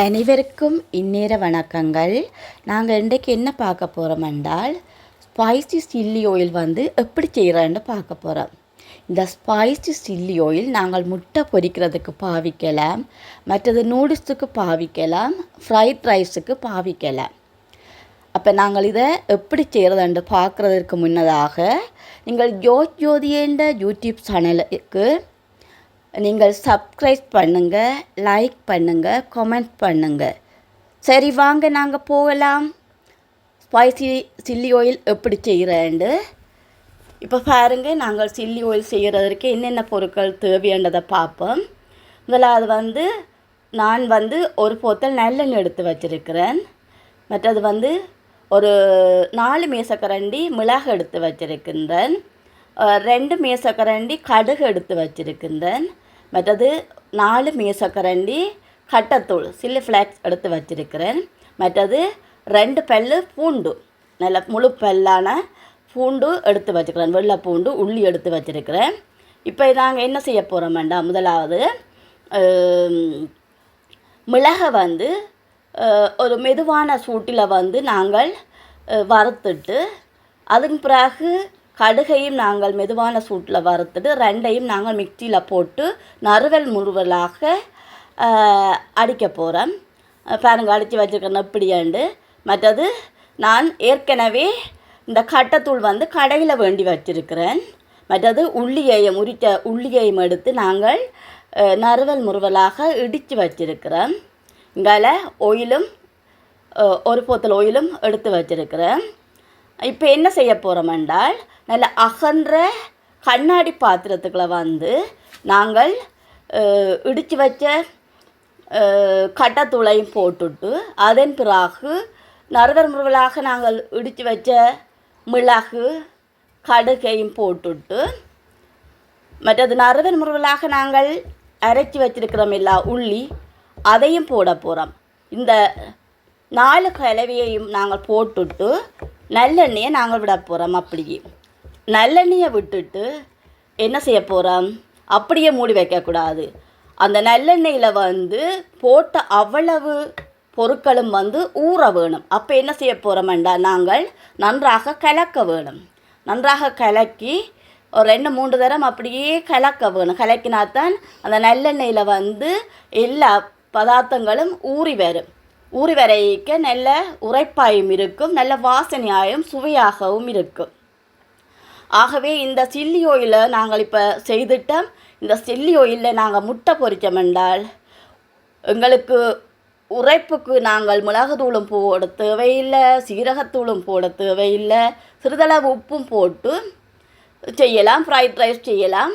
அனைவருக்கும் இந்நேர வணக்கங்கள். நாங்கள் இன்றைக்கு என்ன பார்க்க போகிறோம் என்றால் ஸ்பைசி சில்லி ஆயில் வந்து எப்படி செய்கிறோன்னு பார்க்க போகிறோம் இந்த ஸ்பைசி சில்லி ஆயில் நாங்கள் முட்டை பொரிக்கிறதுக்கு பாவிக்கலாம் மற்றது நூடுல்ஸுக்கு பாவிக்கலாம் ஃப்ரைட் ரைஸுக்கு பாவிக்கலாம். அப்போ நாங்கள் இதை எப்படி செய்கிறதுன்னு பார்க்குறதற்கு முன்னதாக நீங்கள் ஜோத் ஜோதி என்ற யூடியூப் சேனலுக்கு நீங்கள் சப்ஸ்கிரைப் பண்ணுங்கள் லைக் பண்ணுங்கள் கமெண்ட் பண்ணுங்கள் சரி வாங்க நாங்கள் போகலாம். ஸ்பைசி சில்லி ஆயில் எப்படி செய்கிறேன்னு இப்போ பாருங்க நாங்கள் சில்லி ஆயில் செய்கிறதற்கு என்னென்ன பொருட்கள் தேவையானதை பார்ப்போம். முதலாவது வந்து நான் வந்து ஒரு போத்தல் நல்லெண்ணெய் எடுத்து வச்சுருக்கிறேன். மற்றது வந்து ஒரு நாலு மேசக்கரண்டி மிளகு எடுத்து வச்சுருக்கின்றேன். ரெண்டு மேசக்கரண்டி கடுகு எடுத்து வச்சிருக்கின்றேன். மற்றது நாலு மேசக்கரண்டி கட்டத்தூள் சில்லி ஃப்ளாக்ஸ் எடுத்து வச்சிருக்கிறேன். மற்றது ரெண்டு பல்லு பூண்டு நல்ல முழு பல்லான பூண்டு எடுத்து வச்சுக்கிறேன் வெள்ளை பூண்டு உள்ளி எடுத்து வச்சுருக்கிறேன். இப்போ நாங்கள் என்ன செய்ய போகிறோம் வேண்டாம் முதலாவது மிளகை வந்து ஒரு மெதுவான சூட்டில் வந்து நாங்கள் வறுத்துட்டு அதன் பிறகு கடுகையும் நாங்கள் மெதுவான சூட்டில் வறுத்துட்டு ரெண்டையும் நாங்கள் மிக்சியில் போட்டு நறுவல் முறுவலாக அடிக்க போகிறோம் பாருங்கள் அடித்து வச்சுருக்கேன் எப்படியாண்டு மற்றது நான் ஏற்கனவே இந்த கட்டத்தூள் வந்து கடையில் வேண்டி வச்சிருக்கிறேன். மற்றது உள்ளியையும் உரித்த உள்ளியையும் எடுத்து நாங்கள் நறுவல் முறுவலாக இடித்து வச்சுருக்கிறோம். இங்கால ஒயிலும் ஒரு போத்தல் ஒயிலும் எடுத்து வச்சிருக்கிறேன். இப்போ என்ன செய்ய போகிறோம் என்றால் நல்ல அகன்ற கண்ணாடி பாத்திரத்துக்குள்ள வந்து நாங்கள் இடித்து வச்ச கட்டத்துளையும் போட்டுட்டு அதன் பிறகு நறுவர் முருகலாக நாங்கள் இடித்து வச்ச மிளகு கடுகையும் போட்டுட்டு மற்றது நறுவர் முருகலாக நாங்கள் அரைச்சி வச்சிருக்கிறோம் இல்லா உள்ளி அதையும் போட போகிறோம் இந்த நாலு கலவையையும் நாங்கள் போட்டுட்டு நல்லெண்ணெயை நாங்கள் விட போகிறோம் அப்படியே. நல்லெண்ணெயை விட்டுட்டு என்ன செய்ய போகிறோம் அப்படியே மூடி வைக்கக்கூடாது அந்த நல்லெண்ணெயில் வந்து போட்ட அவ்வளவு பொருட்களும் வந்து ஊற வேணும். அப்போ என்ன செய்ய போகிறோமெண்டா நாங்கள் நன்றாக கலக்க வேணும். நன்றாக கலக்கி ஒரு ரெண்டு மூன்று தரம் அப்படியே கலக்க வேணும். கலக்கினாத்தான் அந்த நல்லெண்ணெயில் வந்து எல்லா பதார்த்தங்களும் ஊறி வரும். ஊறி வரைக்க நல்ல உரைப்பாயும் இருக்கும் நல்ல வாசனையாயும் சுவையாகவும் இருக்கும். ஆகவே இந்த சில்லி ஓயிலை நாங்கள் இப்போ செய்துட்டோம் இந்த சில்லி ஓயிலில் நாங்கள் முட்டை பொறிச்சோம் என்றால் எங்களுக்கு உரைப்புக்கு நாங்கள் மிளகுத்தூளும் போட தேவையில்லை சீரகத்தூளும் போட தேவையில்லை சிறிதளவு உப்பும் போட்டு செய்யலாம் ஃப்ரைட் ரைஸ் செய்யலாம்.